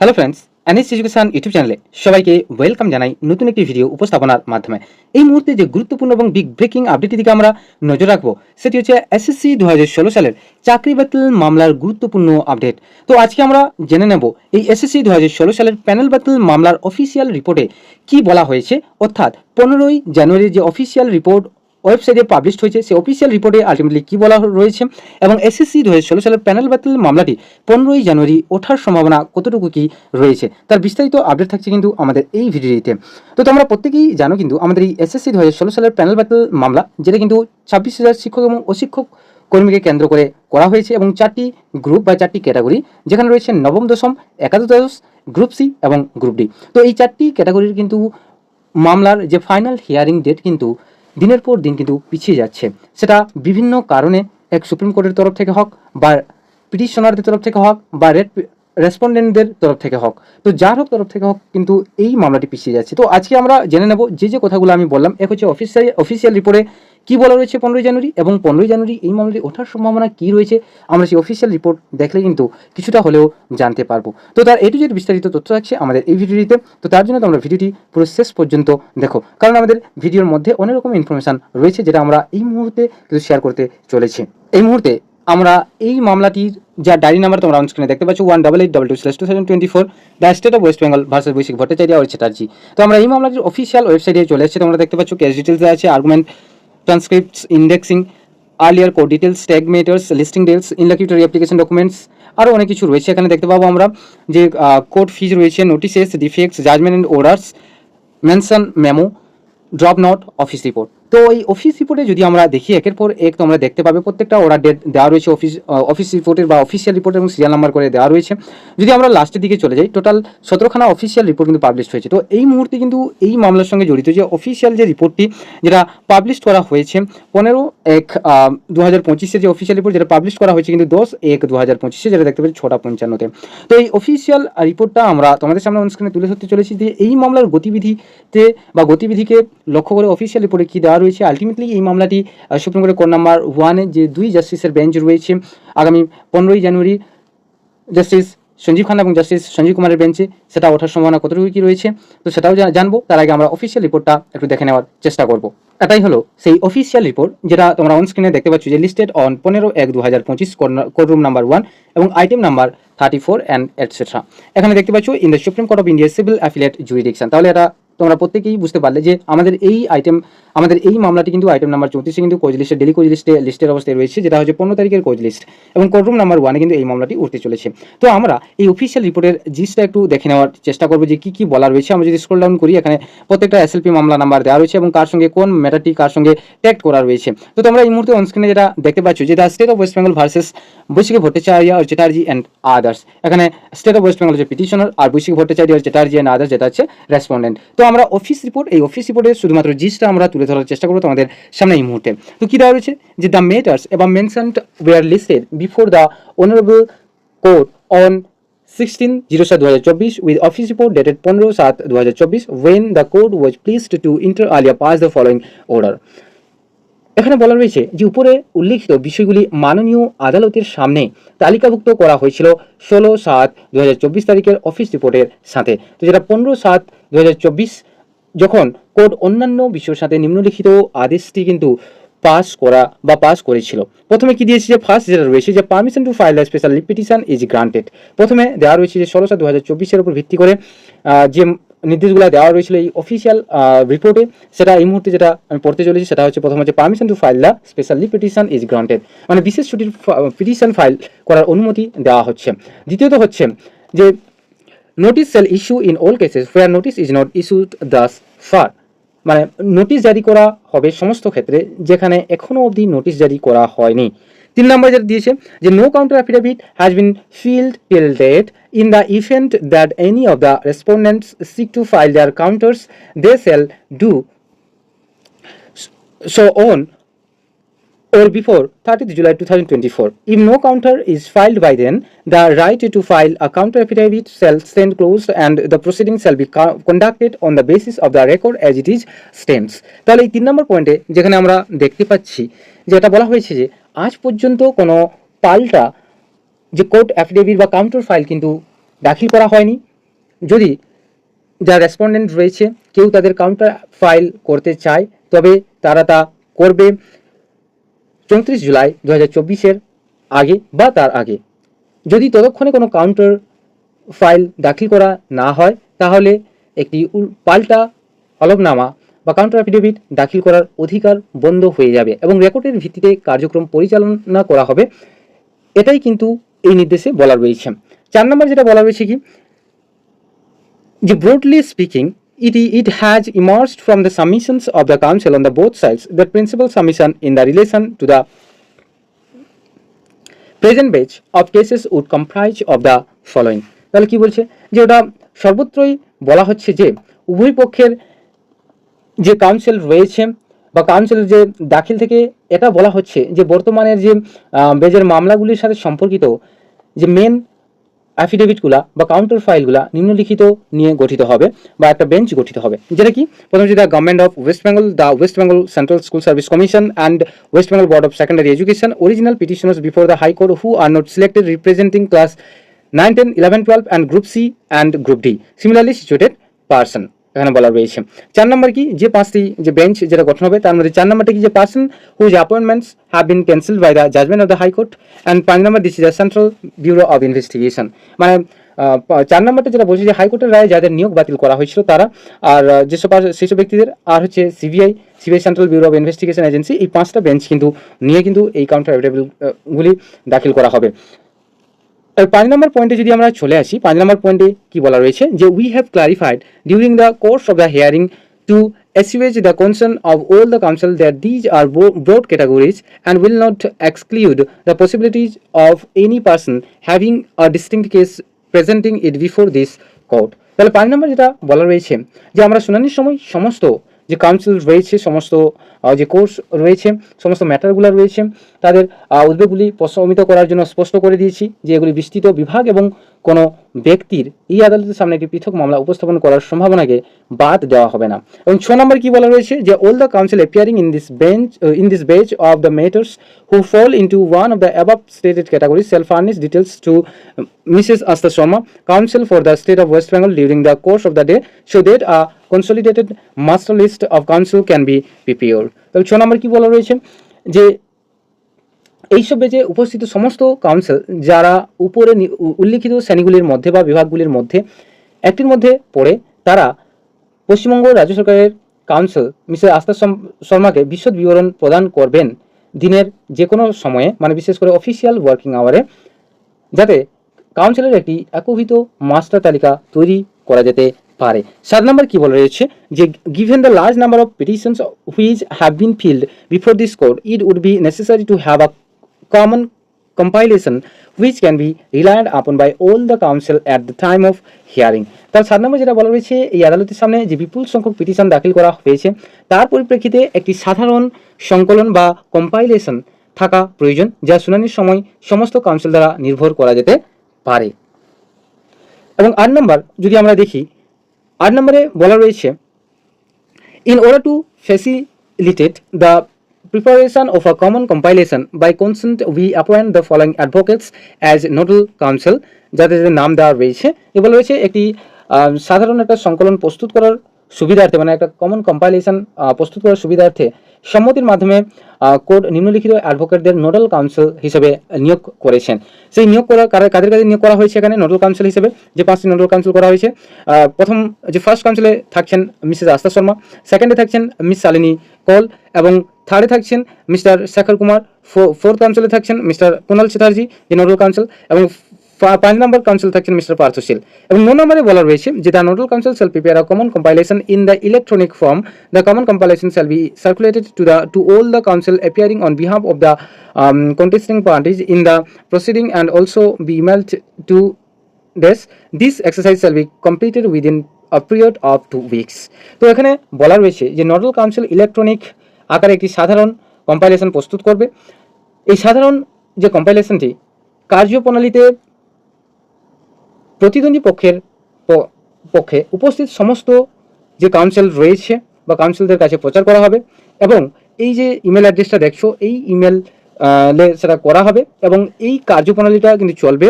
Hello friends Anis education YouTube চ্যানেলে সবাইকে welcome জানাই নতুন একটি ভিডিও উপস্থাপনার মাধ্যমে। এই মুহূর্তে যে গুরুত্বপূর্ণ এবং বিগ ব্রেকিং আপডেটের দিকে আমরা নজর রাখব, সেটি হচ্ছে এসএসসি দু হাজার ষোলো সালের চাকরি বাতিল মামলার গুরুত্বপূর্ণ আপডেট তো আজকে আমরা জেনে নেব এই এসএসসি দু হাজার ষোলো সালের প্যানেল বাতিল মামলার অফিসিয়াল রিপোর্টে কি বলা হয়েছে? অর্থাৎ পনেরোই জানুয়ারির যে অফিসিয়াল রিপোর্ট ওয়েবসাইটে পাবলিশ হয়েছে। সেই অফিসিয়াল রিপোর্টে আলটিমেটলি কী বলা রয়েছে এবং এসএসসি দু হাজার ষোলো সালের প্যানেল বাতিল মামলাটি পনেরোই জানুয়ারি ওঠার সম্ভাবনা কতটুকু কি রয়েছে? তার বিস্তারিত আপডেট থাকছে কিন্তু আমাদের এই ভিডিওটিতে তো তোমরা প্রত্যেকেই জানো কিন্তু আমাদের এই এসএসসি দু হাজার ষোলো সালের প্যানেল বাতিল মামলা, যেটা কিন্তু ছাব্বিশ হাজার শিক্ষক এবং অশিক্ষক কর্মীকে কেন্দ্র করে করা হয়েছে এবং চারটি গ্রুপ বা চারটি ক্যাটাগরি যেখানে রয়েছে নবম, দশম, একাদশ গ্রুপ সি এবং গ্রুপ ডি তো এই চারটি ক্যাটাগরির কিন্তু মামলার যে ফাইনাল হিয়ারিং ডেট কিন্তু দিনের পর দিন কিন্তু পিছিয়ে যাচ্ছে। সেটা বিভিন্ন কারণে এক সুপ্রিম কোর্টের তরফ থেকে হোক বা পিটিশনারদের তরফ থেকে হোক বা রেড রেসপন্ডেন্টদের তরফ থেকে হোক। তো যার হোক তরফ থেকে হোক কিন্তু এই মামলাটি পিছিয়ে যাচ্ছে। তো আজকে আমরা জেনে নেব যে যে কথাগুলো আমি বললাম, এক হচ্ছে অফিসিয়াল অফিসিয়াল রিপোর্টে কি বলা রয়েছে পনেরোই জানুয়ারি? এবং পনেরোই জানুয়ারি এই মামলাটি ওঠার সম্ভাবনা কি রয়েছে? আমরা সেই অফিসিয়াল রিপোর্ট দেখলে কিন্তু কিছুটা হলেও জানতে পারব। তো তার এটু যেটা বিস্তারিত তথ্য থাকছে আমাদের এই ভিডিওটিতে। তো তার জন্য তোমরা ভিডিওটি পুরো শেষ পর্যন্ত দেখো। কারণ আমাদের ভিডিওর মধ্যে অনেক রকম ইনফরমেশন রয়েছে যেটা আমরা এই মুহূর্তে কিন্তু শেয়ার করতে চলেছি। এই মুহূর্তে আমরা এই মামলাটির যা ডায়েরি নাম্বার তোমরা স্ক্রিনে দেখতে পাচ্ছ one double eight double two slash two thousand twenty four the state of West Bengal versus Baishik Bhattacharya আর চ্যাটার্জি তো আমরা এই মামলাটির অফিসিয়াল ওয়েবসাইটে চলে এসেছি। তোমরা দেখতে পাচ্ছ কেস ডিটেলস আছে argument transcripts indexing earlier code details tag matters listing dates interlocutory application documents আরও অনেক কিছু রয়েছে। এখানে দেখতে পাবো আমরা যে কোড ফিজ রয়েছে notices defects judgement and orders mention memo drop note office report তো এই অফিস রিপোর্টে যদি আমরা দেখি, একের পর এক তোমরা দেখতে পাবে প্রত্যেকটা অর্ডার ডেট দেওয়া রয়েছে অফিস অফিস রিপোর্টের বা অফিসিয়াল রিপোর্ট এবং সিরিয়াল নাম্বার করে দেওয়া রয়েছে। যদি আমরা লাস্টের দিকে চলে যাই টোটাল সতেরোখানা অফিসিয়াল রিপোর্ট কিন্তু পাবলিশ হয়েছে। তো এই মুহূর্তে কিন্তু এই মামলার সঙ্গে জড়িত যে অফিসিয়াল যে রিপোর্টটি যেটা পাবলিশ করা হয়েছে, পনেরো এক দু হাজার পঁচিশে যে অফিসিয়াল রিপোর্ট যেটা পাবলিশ করা হয়েছে কিন্তু দশ এক দু হাজার পঁচিশে, যেটা দেখতে পাচ্ছি ছটা পঞ্চান্নতে। তো এই অফিসিয়াল রিপোর্টটা আমরা তোমাদের সামনে স্ক্রিনে তুলে ধরতে চলেছি যে এই মামলার গতিবিধিতে বা গতিবিধিকে লক্ষ্য করে অফিসিয়াল রিপোর্টে কী দেওয়া রয়েছে। আলটিমেটলি এই মামলাটি সুপ্রিম কোর্টের কোর্ট নাম্বার ওয়ানে যে দুই জাস্টিসের বেঞ্চ রয়েছে, আগামী পনেরোই জানুয়ারি জাস্টিস সঞ্জীব খান্না এবং জাস্টিস সঞ্জীব কুমারের বেঞ্চে সেটা ওঠার সম্ভাবনা কতটুকু কি রয়েছে? তো সেটাও জানব। তার আগে আমরা অফিসিয়াল রিপোর্টটা একটু দেখে নেওয়ার চেষ্টা করব। এটাই হলো সেই অফিসিয়াল রিপোর্ট যেটা তোমরা অন স্ক্রিনে দেখতে পাচ্ছ যে লিস্টেড অন পনেরো এক দু হাজার পঁচিশ কোর্ট রুম নাম্বার ওয়ান এবং item number thirty four and etcetera এখানে দেখতে পাচ্ছ in the supreme court of India civil affiliate jurisdiction তাহলে এটা তোমরা প্রত্যেকেই বুঝতে পারলে যে আমাদের এই আইটেম আমাদের এই মামলাটি কিন্তু আইটেম নাম্বার চৌত্রিশে কিন্তু কোচ লিস্টে ডেলি কোচ লিস্টে লিস্টের অবস্থায় রয়েছে, যেটা হচ্ছে পনেরো তারিখের কোচ লিস্ট এবং কোর্টরুম নাম্বার ওয়ানে কিন্তু এই মামলাটি উঠতে চলেছে। তো আমরা এই অফিসিয়াল রিপোর্টের জিসটা একটু দেখে নেওয়ার চেষ্টা করব যে কি কি বলা রয়েছে। আমরা যদি স্ক্রল ডাউন করি, এখানে প্রত্যেকটা এস এসএলপি মামলা নাম্বার দেওয়া রয়েছে এবং কার সঙ্গে কোন ম্যাটারটি কার সঙ্গে ট্যাগ করা রয়েছে। তো তোমরা এই মুহূর্তে অনস্ক্রিনে যেটা দেখতে পাচ্ছ যে the state of West Bengal versus Baishik Bhattacharya R Chatterjee and others এখানে স্টেট অফ ওয়েস্ট বেঙ্গল হচ্ছে পিটিশনার আর বৈশিক ভট্টাচার্য আর চ্যাটার্জি অ্যান্ড আদার্স যেটা হচ্ছে রেসপন্ডেন্ট তো আমরা অফিস রিপোর্ট এই অফিস রিপোর্টে শুধুমাত্র জিসটা আমরা তুলে ধরার চেষ্টা করব তোমাদের সামনে এই মুহূর্তে। তো কি দেওয়া রয়েছে? যে দ্য মেটার্স এবং mentioned were listed before the honourable court on sixteen zero সাত দু হাজার চব্বিশ উইথ অফিস রিপোর্ট ডেটেড পনেরো সাত দু হাজার চব্বিশ when the court was pleased to inter alia pass the following order এখানে বলা রয়েছে যে উপরে উল্লিখিত বিষয়গুলি মাননীয় আদালতের সামনে তালিকাভুক্ত করা হয়েছিল ষোলো সাত দু তারিখের অফিস রিপোর্টের সাথে। তো যেটা পনেরো সাত দু হাজার চব্বিশ, যখন কোর্ট অন্যান্য বিষয়ের সাথে নিম্নলিখিত আদেশটি কিন্তু পাস করা বা পাস করেছিল। প্রথমে কি দিয়েছে যে ফার্স্ট যেটা রয়েছে যে permission to file special petition is granted প্রথমে দেওয়া রয়েছে যে ষোলো সাত দু হাজার চব্বিশের উপর ভিত্তি করে যে নির্দেশগুলো দেওয়া রয়েছিল এই অফিসিয়াল রিপোর্টে সেটা এই মুহূর্তে যেটা আমি পড়তে চলেছি সেটা হচ্ছে প্রথম হচ্ছে permission to file the specially petition is granted মানে বিশেষ ছুটির পিটিশন ফাইল করার অনুমতি দেওয়া হচ্ছে। দ্বিতীয়ত হচ্ছে যে notice shall issue in all cases where notice is not issued thus far মানে নোটিশ জারি করা হবে সমস্ত ক্ষেত্রে যেখানে এখনও অবধি নোটিশ জারি করা হয়নি। তিন নম্বর যেটা দিয়েছে যে no counter affidavit has been filed till date in the event that any of the respondents seek to file their counters they shall do so on. Or before 30th July 2024. If no counter is filed by then, the right to file a counter affidavit shall stand closed and the proceeding shall be conducted on the basis of the record as it is stands. তাহলে এই তিন নম্বর পয়েন্টে যেখানে আমরা দেখতে পাচ্ছি যে এটা বলা হয়েছে যে আজ পর্যন্ত কোনো পাল্টা যে কোর্ট অ্যাফিডেভিট বা কাউন্টার ফাইল কিন্তু দাখিল করা হয়নি যদি যারা রেসপন্ডেন্ট রয়েছে কেউ তাদের কাউন্টার ফাইল করতে চায় তবে তারা তা করবে চৌত্রিশ জুলাই দু হাজার চব্বিশের আগে বা তার আগে। যদি ততক্ষণে কোনো কাউন্টার ফাইল দাখিল করা না হয় তাহলে একটি পাল্টা হলফনামা বা কাউন্টার অ্যাফিডেভিট দাখিল করার অধিকার বন্ধ হয়ে যাবে এবং রেকর্ডের ভিত্তিতে কার্যক্রম পরিচালনা করা হবে। এটাই কিন্তু এই নির্দেশে বলা রয়েছে। চার নম্বর যেটা বলা রয়েছে কি? যে broadly speaking, it, it has emerged from the submissions of the council on the both sides that principal submission in the relation to the present batch of cases would comprise of the following তাহলে কি বলছে যে ওটা সর্বত্রই বলা হচ্ছে যে উভয় পক্ষের যে কাউন্সিল রয়েছে বা কাউন্সিলের যে দাখিল থেকে এটা বলা হচ্ছে যে বর্তমানের যে বেজের মামলাগুলির সাথে সম্পর্কিত যে মেন অ্যাফিডেভিটগুলা বা কাউন্টার ফাইলগুলা নিম্নলিখিত নিয়ে গঠিত হবে বা একটা বেঞ্চ গঠিত হবে। যেটা কি? প্রথমে the government of West Bengal the West Bengal central school service commission and West Bengal board of secondary education original petitioners before the high court who are not selected representing class nine ten eleven twelve and group C and group D similarly situated person এখানে বলা রয়েছে। চার নম্বর কি? যে পাঁচটি যে bench যেটা গঠন হবে, তার মধ্যে চার নম্বরটা কি? যে person whose appointments have been cancelled by the judgement of the high court and পাঁচ নম্বর is the central bureau of investigation মানে চার নম্বরটা যেটা বলছে যে হাইকোর্টের রায়ে যাদের নিয়োগ বাতিল করা হয়েছিল তারা আর যেসব সেসব ব্যক্তিদের আর হচ্ছে CBI CBI central bureau of investigation agency এই পাঁচটা বেঞ্চ কিন্তু নিয়ে কিন্তু এই কাউন্টার গুলি দাখিল করা হবে। তাহলে পাঁচ নম্বর পয়েন্টে যদি আমরা চলে আসি, পাঁচ নম্বর পয়েন্টে কি বলা রয়েছে? যে we have clarified during the course of the hearing to assuage the concern of all the counsel that these are broad categories and will not exclude the possibilities of any person having a distinct case presenting it before this court তাহলে পাঁচ নম্বর যেটা বলা রয়েছে, যে আমরা শুনানির সময় সমস্ত যে কাউন্সিল রয়েছে, সমস্ত যে কোর্স রয়েছে, সমস্ত ম্যাটারগুলো রয়েছে, তাদের উদ্বেগগুলি প্রশমিত করার জন্য স্পষ্ট করে দিয়েছি যে এগুলি বিস্তৃত বিভাগ এবং কোনো ব্যক্তির এই আদালতের সামনে একটি পৃথক মামলা উপস্থাপন করার সম্ভাবনাকে বাদ দেওয়া হবে না। এবং ছ নম্বর কি বলা রয়েছে? যে all the counsel appearing in this bench in this bench of the matters who fall into one of the above stated category shall furnish details to Mrs Asta Sharma counsel for the state of West Bengal during the course of the day, so that a consolidated master list of counsel can be prepared. তাহলে ছ নম্বর কি বলা রয়েছে? যে এইসব বেজে উপস্থিত সমস্ত কাউন্সিল যারা উপরে উল্লিখিত শ্রেণীগুলির মধ্যে বা বিভাগগুলির মধ্যে একটির মধ্যে পড়ে, তারা পশ্চিমবঙ্গ রাজ্য সরকারের কাউন্সিল মিস্টার আস্থা শর্মাকে বিশদ বিবরণ প্রদান করবেন দিনের যে কোনো সময়ে মানে বিশেষ করে অফিসিয়াল ওয়ার্কিং আওয়ারে যাতে কাউন্সিলের একটি একভিত মাস্টার তালিকা তৈরি করা যেতে পারে। সাত নম্বর কি বলা রয়েছে? যে given the large number of petitions which have been filed before this court it would be necessary to have a common compilation, which can be relied upon by all the council at the time of hearing. তার সাত নম্বর যেটা বলা রয়েছে, এই আদালতের সামনে যে বিপুল সংখ্যক পিটিশন দাখিল করা হয়েছে, তার পরিপ্রেক্ষিতে একটি সাধারণ সংকলন বা কম্পাইলেশন থাকা প্রয়োজন, যা শুনানির সময় সমস্ত কাউন্সিল দ্বারা নির্ভর করা যেতে পারে। এবং আট নম্বর, যদি আমরা দেখি, আট নম্বরে বলা রয়েছে, In order to facilitate the preparation of a common compilation, by consent we appoint the following advocates as nodal counsel যাদের নাম দেওয়া রয়েছে। এ বলা রয়েছে একটি সাধারণ একটা সংকলন প্রস্তুত করার সুবিধার্থে মানে একটা কমন কম্পাইলেশন প্রস্তুত করার সুবিধার্থে সম্মতির মাধ্যমে কোর্ট নিম্নলিখিত অ্যাডভোকেটদের নোডাল কাউন্সিল হিসেবে নিয়োগ করেছেন। সেই নিয়োগ করা কাদের কাছে নিয়োগ করা হয়েছে এখানে? নোডাল কাউন্সিল হিসেবে যে পাঁচটি নোডাল কাউন্সিল করা হয়েছে প্রথম যে ফার্স্ট কাউন্সিলে থাকছেন মিসেস আস্থা শর্মা সেকেন্ডে থাকছেন মিস শালিনী কল এবং থার্ডে থাকছেন মিস্টার শেখর কুমার ফোর্থ কাউন্সিলে থাকছেন মিস্টার কুণাল চ্যাটার্জি যে নোডাল কাউন্সিল এবং পাঁচ নম্বর কাউন্সিল থাকছেন মিস্টার পার্থশীল এবং ন নম্বরে বলা রয়েছে যে the nodal counsel shall prepare a common compilation in the electronic form the common compilation shall be circulated to the to all council appearing on behalf of the um, contesting parties in the proceeding and also be emailed to this. This exercise shall be completed within a period of two weeks. তো এখানে বলা রয়েছে যে nodal council electronic আকারে একটি সাধারণ compilation প্রস্তুত করবে। এই সাধারণ যে কম্পাইলেশনটি কার্যপ্রণালীতে প্রতিদ্বন্দ্বী পক্ষের পক্ষে উপস্থিত সমস্ত যে কাউন্সিল রয়েছে বা কাউন্সিলদের কাছে প্রচার করা হবে এবং এই যে ইমেল অ্যাড্রেসটা দেখছ, এই ইমেল সেটা করা হবে এবং এই কার্যপ্রণালীটা কিন্তু চলবে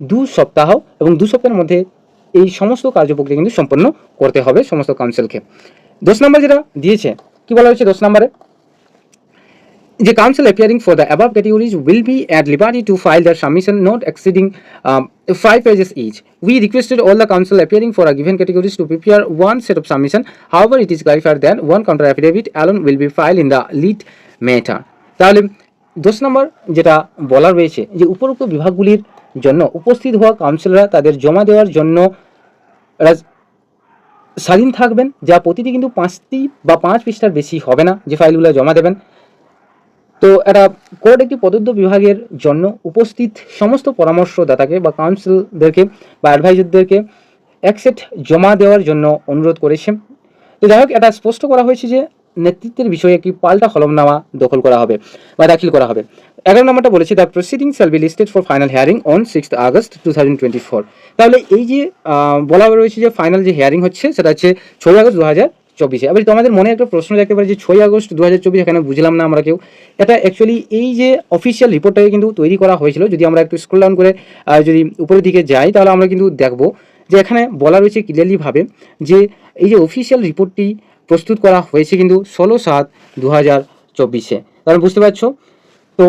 দু সপ্তাহ এবং দু সপ্তাহের মধ্যে এই সমস্ত কার্যপ্রক্রিয়া কিন্তু সম্পন্ন করতে হবে সমস্ত কাউন্সিলকে দশ নম্বর যেটা দিয়েছে কি বলা হয়েছে দশ নম্বরে? যে counsel appearing for the above categories will be at liberty to file the submission not exceeding five pages each we requested all the counsel appearing for a given categories to prepare one set of submission however it is clarified then one counter affidavit alone will be file in the lead matter তাহলে দশ নম্বর যেটা বলা রয়েছে যে উপরোক্ত বিভাগগুলির জন্য উপস্থিত হওয়া কাউন্সিলররা তাদের জমা দেওয়ার জন্য স্বাধীন থাকবেন, যা প্রতিটি কিন্তু পাঁচটি বা পাঁচ পৃষ্ঠার বেশি হবে না, যে ফাইলগুলো জমা দেবেন। তো এটা কোর্ট একটি পদত্ব বিভাগের জন্য উপস্থিত সমস্ত পরামর্শদাতাকে বা কাউন্সিলদেরকে বা অ্যাডভাইজারদেরকে এক সেট জমা দেওয়ার জন্য অনুরোধ করেছে। তো যাই হোক, এটা স্পষ্ট করা হয়েছে যে নেতৃত্বের বিষয়ে একটি পাল্টা হলমনামা দখল করা হবে বা দাখিল করা হবে। এগারো নম্বরটা বলেছে the proceeding shall be listed for final hearing on sixth August two thousand twenty four তাহলে এই যে বলা রয়েছে যে ফাইনাল যে হিয়ারিং হচ্ছে, সেটা হচ্ছে ছয় আগস্ট দু হাজার চব্বিশে। এবার তোমাদের মনে একটা প্রশ্ন থাকতে পারে যে ছয় আগস্ট দু হাজার চব্বিশ এখানে বুঝলাম না আমরা কেউ, এটা অ্যাকচুয়ালি এই যে অফিসিয়াল রিপোর্টটাকে কিন্তু তৈরি করা হয়েছিল, যদি আমরা একটু স্ক্রল ডাউন করে যদি উপরের দিকে যাই, তাহলে আমরা কিন্তু দেখব যে এখানে বলা রয়েছে ক্লিয়ারলিভাবে যে এই যে অফিসিয়াল রিপোর্টটি প্রস্তুত করা হয়েছে কিন্তু ষোলো সাত দু হাজার চব্বিশে। তাহলে বুঝতে পারছ? তো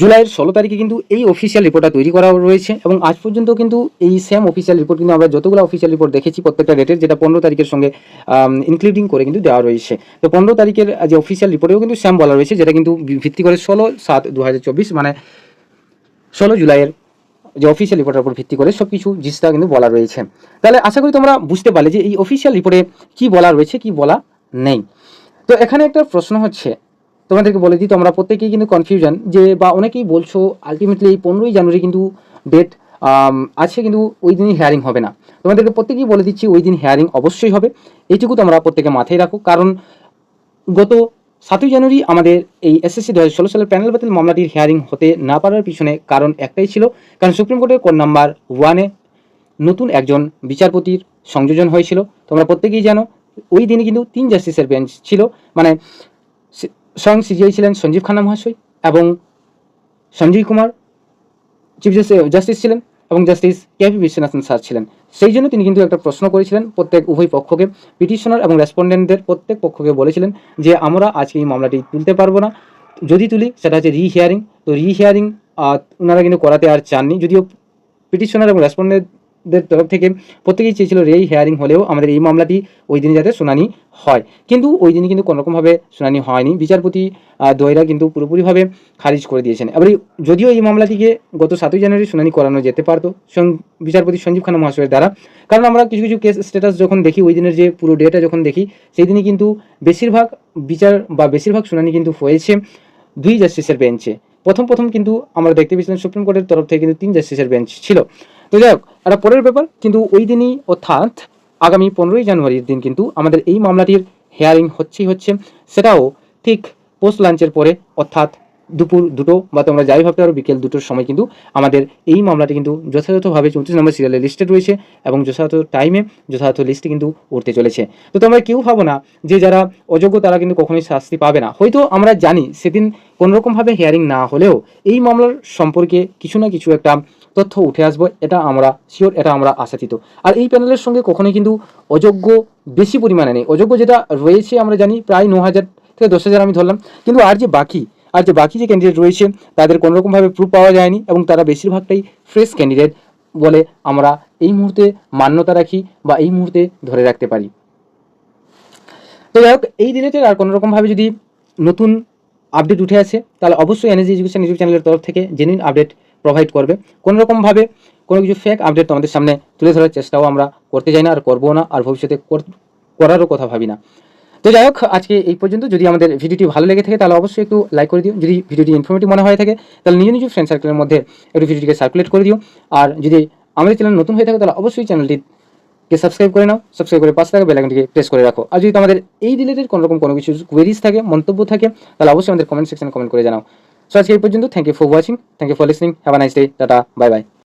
জুলাইয়ের ষোলো তারিখে কিন্তু এই অফিসিয়াল রিপোর্টটা তৈরি করা রয়েছে এবং আজ পর্যন্ত কিন্তু এই সেম অফিসিয়াল রিপোর্ট কিন্তু আমরা যতগুলো অফিসিয়াল রিপোর্ট দেখেছি প্রত্যেকটা ডেটের যেটা পনেরো তারিখের সঙ্গে ইনক্লুডিং করে কিন্তু দেওয়া রয়েছে। তো পনেরো তারিখের যে অফিসিয়াল রিপোর্টেও কিন্তু সেম বলা রয়েছে, যেটা কিন্তু ভিত্তি করে ষোলো সাত দু মানে ষোলো জুলাইয়ের যে অফিসিয়াল রিপোর্টের উপর ভিত্তি করে সব কিছু জিনিসটা কিন্তু বলা রয়েছে। তাহলে আশা করি তোমরা বুঝতে পারলে যে এই অফিসিয়াল রিপোর্টে কি বলা রয়েছে, কি বলা নেই। তো এখানে একটা প্রশ্ন হচ্ছে, তোমাদেরকে বলে দিই, তোমরা প্রত্যেকেই কিন্তু কনফিউশন যে, বা অনেকেই বলছো আলটিমেটলি এই পনেরোই জানুয়ারি কিন্তু ডেট আছে কিন্তু ওই দিনই হেয়ারিং হবে না। তোমাদেরকে প্রত্যেকেই বলে দিচ্ছি, ওই দিন হেয়ারিং অবশ্যই হবে। এইটুকু তোমরা প্রত্যেকে মাথায় রাখো। কারণ গত সাতই জানুয়ারি আমাদের এই এসএসসি দু হাজার ষোলো সালের প্যানেল বাতিল মামলাটির হিয়ারিং হতে না পারার পিছনে কারণ একটাই ছিল, কারণ সুপ্রিম কোর্টের কোড নাম্বার ওয়ানে নতুন একজন বিচারপতির সংযোজন হয়েছিল। তোমরা প্রত্যেকেই জানো, ওই দিনে কিন্তু তিন জাস্টিসের বেঞ্চ ছিল। মানে স্বয়ং সিজিআই ছিলেন সঞ্জীব খান্না মহাশয় এবং সঞ্জীব কুমার চিফ জাস্টিস ছিলেন এবং জাস্টিস কেপি বিশ্বনাথন স্যার ছিলেন। সেই জন্য তিনি কিন্তু একটা প্রশ্ন করেছিলেন প্রত্যেক উভয় পক্ষকে, পিটিশনার এবং রেসপন্ডেন্টদের প্রত্যেক পক্ষকে বলেছিলেন যে আমরা আজকে এই মামলাটি তুলতে পারব না। যদি তুলি, সেটা হচ্ছে রি হিয়ারিং তো রি হিয়ারিং ওনারা কিন্তু করাতে আর চাননি। যদিও পিটিশনার এবং রেসপন্ডেন্টদের তরফ থেকে প্রত্যেকেই চেয়েছিল রে হিয়ারিং হলেও আমাদের এই মামলাটি ওই দিনে যাতে শুনানি হয়। কিন্তু ওই দিনে কিন্তু কোনোরকমভাবে শুনানি হয়নি। বিচারপতি আহ, দ্বয়রা কিন্তু পুরোপুরিভাবে খারিজ করে দিয়েছেন। এবার এই- যদিও এই মামলাটিকে গত সাতই জানুয়ারি শুনানি করানো যেতে পারতো বিচারপতি সঞ্জীব খান্না মহাশয়ের দ্বারা কারণ আমরা কিছু কিছু কেস স্ট্যাটাস যখন দেখি ওই দিনের যে পুরো ডেটা যখন দেখি সেই দিনই কিন্তু বেশিরভাগ বিচার বা বেশিরভাগ শুনানি কিন্তু হয়েছে দুই জাস্টিসের বেঞ্চে প্রথম প্রথম কিন্তু আমরা দেখতে পেয়েছিলাম সুপ্রিম কোর্টের তরফ থেকে কিন্তু তিন জাস্টিসের বেঞ্চ ছিল। তো যাই হোক, একটা পরের ব্যাপার, কিন্তু ওই দিনই অর্থাৎ আগামী পনেরোই জানুয়ারির দিন কিন্তু আমাদের এই মামলাটির হেয়ারিং হচ্ছেই হচ্ছে। সেটাও ঠিক পোস্ট লাঞ্চের পরে, অর্থাৎ দুপুর দুটো বা তোমরা যাই ভাবতে পারো, বিকেল দুটোর সময় কিন্তু আমাদের এই মামলাটি কিন্তু যথাযথভাবে চৌত্রিশ নম্বর সিরিয়ালে লিস্টেড রয়েছে এবং যথাযথ টাইমে যথাযথ লিস্টে কিন্তু উঠতে চলেছে। তো তোমরা কেউ ভাবো না যে যারা অযোগ্য তারা কিন্তু কখনোই শাস্তি পাবে না। হয়তো আমরা জানি সেদিন কোনোরকমভাবে হেয়ারিং না হলেও এই মামলার সম্পর্কে কিছু না কিছু একটা তথ্য উঠে আসবে, এটা আমরা শিওর এটা আমরা আশাতীত। আর এই প্যানেলের সঙ্গে কখনোই কিন্তু অযোগ্য বেশি পরিমাণে নেই। অযোগ্য যেটা রয়েছে আমরা জানি, প্রায় ন হাজার থেকে দশ হাজার আমি ধরলাম। কিন্তু আর যে বাকি, আর যে বাকি যে ক্যান্ডিডেট রয়েছে, তাদের কোনোরকমভাবে প্রুফ পাওয়া যায়নি এবং তারা বেশিরভাগটাই ফ্রেশ ক্যান্ডিডেট বলে আমরা এই মুহূর্তে মান্যতা রাখি বা এই মুহূর্তে ধরে রাখতে পারি। তো যাই হোক, এই রিলেটেড আর কোনোরকমভাবে যদি নতুন আপডেট উঠে আসে, তাহলে অবশ্যই এনএসজি এডুকেশন ইউটিউব চ্যানেলের তরফ থেকে জেনুইন আপডেট প্রোভাইড করবে। কোনোরকমভাবে কোনো কিছু ফেক আপডেট তোমাদের সামনে তুলে ধরার চেষ্টাও আমরা করতে চাই না আর করব না আর ভবিষ্যতে করারও কথা ভাবি না। তো যাই হোক, আজকে এই পর্যন্ত। যদি আমাদের ভিডিওটি ভালো লেগে থাকে তাহলে অবশ্যই একটু লাইক করে দিও। যদি ভিডিওটি ইনফরমেটিভ মনে হয়ে থাকে তাহলে নিজ নিজ ফ্রেন্ড সার্কেলের মধ্যে একটু ভিডিওটিকে সার্কুলেট করে দিও। আর যদি আমাদের চ্যানেল নতুন হয়ে থাকে তাহলে অবশ্যই চ্যানেলটিকে সাবস্ক্রাইব করে নাও। সাবস্ক্রাইব করে পাশে থাকা বেলাইকনটিকে প্রেস করে রাখো। আর যদি তোমাদের এই রিলেটেড কোনো রকম কোনো কিছু কোয়েরিজ থাকে, মন্তব্য থাকে, তাহলে অবশ্যই আমাদের কমেন্ট সেকশনে কমেন্ট করে জানাও। সো আজকে এই পর্যন্ত। Thank you for watching thank you for listening have a nice day tata bye bye